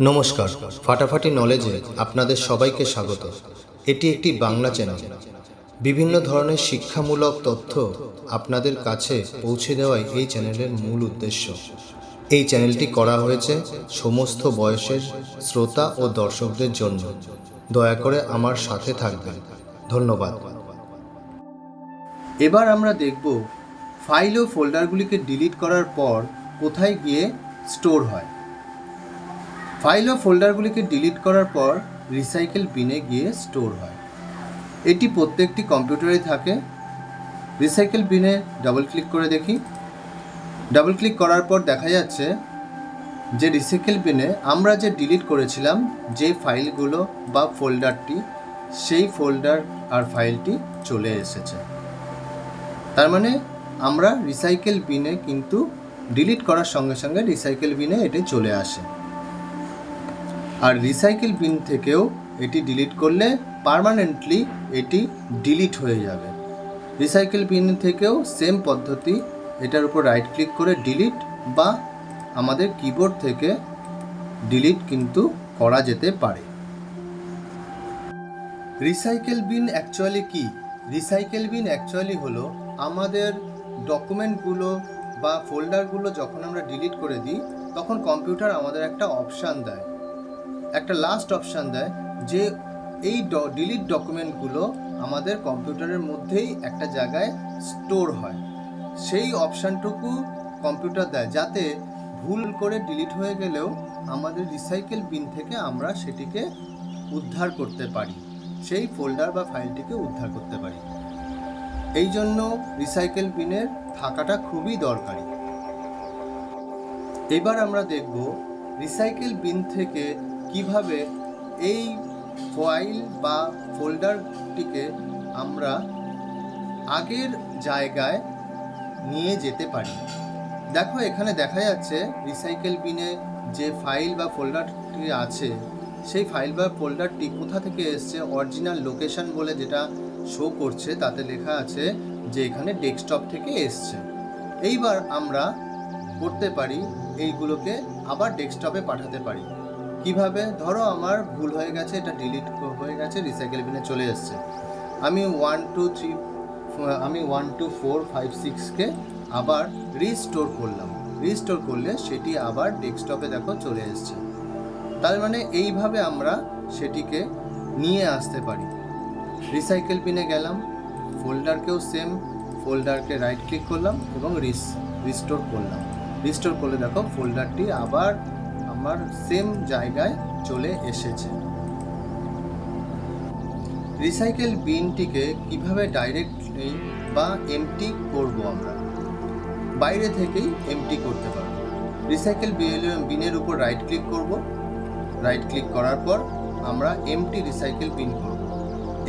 নমস্কার, ফাটাফাটি নলেজে আপনাদের সবাইকে স্বাগত। এটি একটি বাংলা চ্যানেল বিভিন্ন ধরনের শিক্ষামূলক তথ্য আপনাদের কাছে পৌঁছে দেওয়াই এই চ্যানেলের মূল উদ্দেশ্য। এই চ্যানেলটি করা হয়েছে সমস্ত বয়সের শ্রোতা ও দর্শকদের জন্য। দয়া করে আমার সাথে থাকবেন। ধন্যবাদ। এবার আমরা দেখব ফাইল ও ফোল্ডারগুলিকে ডিলিট করার পর কোথায় গিয়ে স্টোর হয়। ফাইল ও ফোল্ডারগুলিকে ডিলিট করার পর রিসাইকেল বিনে গিয়ে স্টোর হয়। এটি প্রত্যেকটি কম্পিউটারে থাকে। রিসাইকেল বিনে ডাবল ক্লিক করে দেখি। ডাবল ক্লিক করার পর দেখা যাচ্ছে যে রিসাইকেল বিনে আমরা যে ডিলিট করেছিলাম, যে ফাইলগুলো বা ফোল্ডারটি, সেই ফোল্ডার আর ফাইলটি চলে এসেছে। তার মানে আমরা রিসাইকেল বিনে কিন্তু ডিলিট করার সঙ্গে সঙ্গে রিসাইকেল বিনে এটি চলে আসে। আর রিসাইকেল বিন থেকেও এটি ডিলিট করলে পার্মানেন্টলি এটি ডিলিট হয়ে যাবে। রিসাইকেল বিন থেকেও সেম পদ্ধতি, এটার উপর রাইট ক্লিক করে ডিলিট বা আমাদের কিবোর্ড থেকে ডিলিট কিন্তু করা যেতে পারে। রিসাইকেল বিন অ্যাকচুয়ালি কি? রিসাইকেল বিন অ্যাকচুয়ালি হলো আমাদের ডকুমেন্টগুলো বা ফোল্ডারগুলো যখন আমরা ডিলিট করে দিই, তখন কম্পিউটার আমাদের একটা অপশান দেয়। একটা লাস্ট অপশান দেয় যে এই ডিলিট ডকুমেন্টগুলো আমাদের কম্পিউটারের মধ্যেই একটা জায়গায় স্টোর হয়। সেই অপশানটুকু কম্পিউটার দেয় যাতে ভুল করে ডিলিট হয়ে গেলেও আমাদের রিসাইকেল বিন থেকে আমরা সেটিকে উদ্ধার করতে পারি। সেই ফোল্ডার বা ফাইলটিকে উদ্ধার করতে পারি। এই জন্য রিসাইকেল বিনের থাকাটা খুবই দরকারি। এবার আমরা দেখব রিসাইকেল বিন থেকে কীভাবে এই ফাইল বা ফোল্ডারটিকে আমরা আগের জায়গায় নিয়ে যেতে পারি? দেখো, এখানে দেখা যাচ্ছে রিসাইকেল বিনে যে ফাইল বা ফোল্ডারটি আছে, সেই ফাইল বা ফোল্ডারটি কোথা থেকে এসছে অরিজিনাল লোকেশন বলে যেটা শো করছে, তাতে লেখা আছে যে এখানে ডেস্কটপ থেকে এসছে। এইবার আমরা করতে পারি, এইগুলোকে আবার ডেস্কটপে পাঠাতে পারি। কীভাবে? ধরো আমার ভুল হয়ে গেছে, এটা ডিলিট হয়ে গেছে রিসাইকেল বিনে চলে এসছে। আমি ওয়ান টু থ্রি আমি ওয়ান টু ফোর ফাইভ সিক্সকে আবার রিস্টোর করলাম। রিস্টোর করলে সেটি আবার ডেস্কটপে দেখো চলে এসছে। তার মানে এইভাবে আমরা সেটিকে নিয়ে আসতে পারি। রিসাইকেল পিনে গেলাম ফোল্ডারকেও সেম ফোল্ডারকে রাইট ক্লিক করলাম এবং রিস রিস্টোর করলাম। রিস্টোর করলে দেখো ফোল্ডারটি আবার আমার সেম জায়গায় চলে এসেছে। রিসাইকেল বিনটিকে কীভাবে ডাইরেক্টলি বা এমটি করব আমরা? বাইরে থেকেই এমটি করতে পারব। রিসাইকেল বিনের উপর রাইট ক্লিক করব। রাইট ক্লিক করার পর আমরা এমটি রিসাইকেল বিন করব।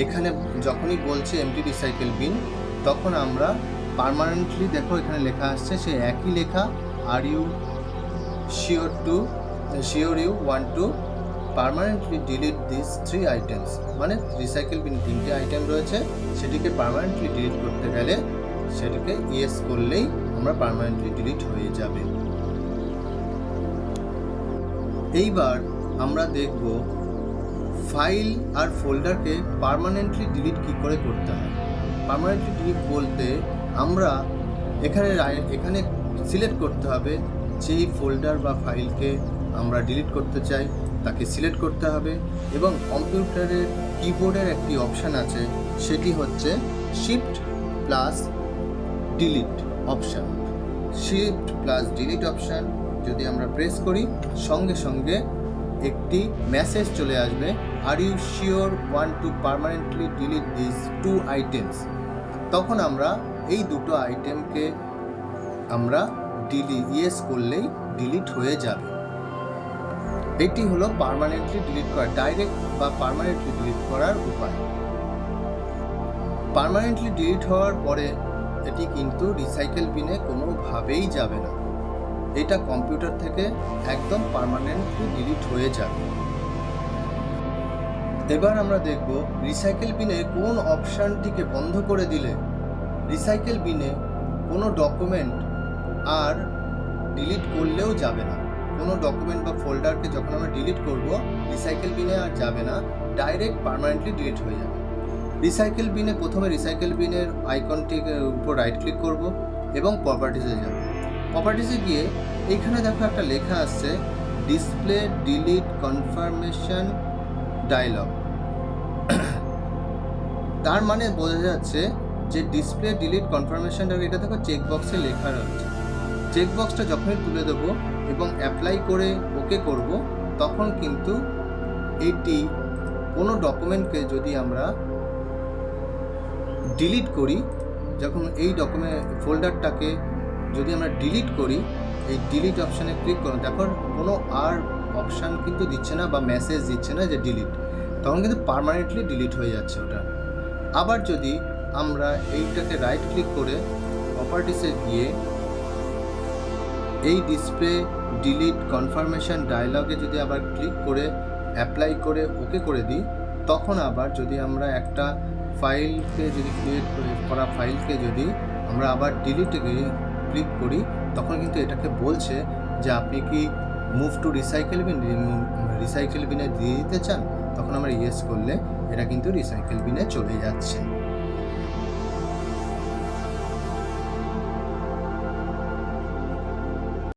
এখানে যখনই বলছে এমটি রিসাইকেল বিন তখন আমরা পার্মানেন্টলি দেখো এখানে লেখা আসছে, সে একই লেখা are you sure to sure you want to permanently delete this three items মানে রিসাইকেল বিন তিনটে আইটেম রয়েছে, সেটিকে পার্মানেন্টলি ডিলিট করতে গেলে সেটিকে ইয়েস করলেই আমরা পার্মানেন্টলি ডিলিট হয়ে যাবে। এইবার আমরা দেখব ফাইল আর ফোল্ডারকে পার্মানেন্টলি ডিলিট কী করে করতে হয়। পার্মানেন্টলি ডিলিট বলতে আমরা এখানে এখানে সিলেক্ট করতে হবে যেই ফোল্ডার বা ফাইলকে আমরা ডিলিট করতে চাই, তাকে সিলেক্ট করতে হবে এবং কম্পিউটারের কিবোর্ডের একটি অপশান আছে, সেটি হচ্ছে shift plus delete option shift plus delete option যদি আমরা প্রেস করি, সঙ্গে সঙ্গে একটি মেসেজ চলে আসবে are you sure want to permanently delete this two items তখন আমরা এই দুটো আইটেমকে আমরা ডিলি ইয়েস করলেই ডিলিট হয়ে যাবে। এটি হলো পার্মানেন্টলি ডিলিট করা ডাইরেক্ট বা পার্মানেন্টলি ডিলিট করার উপায়। পার্মানেন্টলি ডিলিট হওয়ার পরে এটি কিন্তু রিসাইকেল বিনে কোনোভাবেই যাবে না। এটা কম্পিউটার থেকে একদম পার্মানেন্টলি ডিলিট হয়ে যাবে। এবার আমরা দেখব রিসাইকেল বিনে কোন অপশানটিকে বন্ধ করে দিলে রিসাইকেল বিনে কোনো ডকুমেন্ট আর ডিলিট করলেও যাবে না। কোনো ডকুমেন্ট বা ফোল্ডারকে যখন আমরা ডিলিট করব রিসাইকেল বিনে আর যাবে না ডাইরেক্ট পার্মানেন্টলি ডিলিট হয়ে যাবে। রিসাইকেল বিনে প্রথমে রিসাইকেল বিনের আইকনটির উপর রাইট ক্লিক করব এবং প্রপার্টিসে যাব। প্রপার্টিসে গিয়ে এইখানে দেখো একটা লেখা আসছে ডিসপ্লে ডিলিট কনফার্মেশন ডায়লগ তার মানে বোঝা যাচ্ছে যে ডিসপ্লে ডিলিট কনফার্মেশন এটা দেখো চেক বক্সে লেখা রয়েছে। চেক বক্সটা যখনই তুলে দেবো এবং অ্যাপ্লাই করে ওকে করব, তখন কিন্তু এটি কোনো ডকুমেন্টকে যদি আমরা ডিলিট করি, যখন এই ডকুমেন্ট ফোল্ডারটাকে যদি আমরা ডিলিট করি, এই ডিলিট অপশানে ক্লিক করুন দেখো কোনো আর অপশান কিন্তু দিচ্ছে না বা মেসেজ দিচ্ছে না যে ডিলিট তখন কিন্তু পার্মানেন্টলি ডিলিট হয়ে যাচ্ছে ওটা। আবার যদি আমরা এইটাকে রাইট ক্লিক করে প্রপার্টিসে গিয়ে এই ডিসপ্লে ডিলিট কনফার্মেশন ডায়লগে যদি আবার ক্লিক করে অ্যাপ্লাই করে ওকে করে দিই, তখন আবার যদি আমরা একটা ফাইলকে যদি ক্রিয়েট করা ফাইলকে যদি আমরা আবার ডিলিটে ক্লিক করি, তখন কিন্তু এটাকে বলছে যে আপনি কি move to recycle bin recycle বিনে দিয়ে দিতে চান? তখন আমরা ইয়েস করলে এটা কিন্তু রিসাইকেল বিনে চলে যাচ্ছে।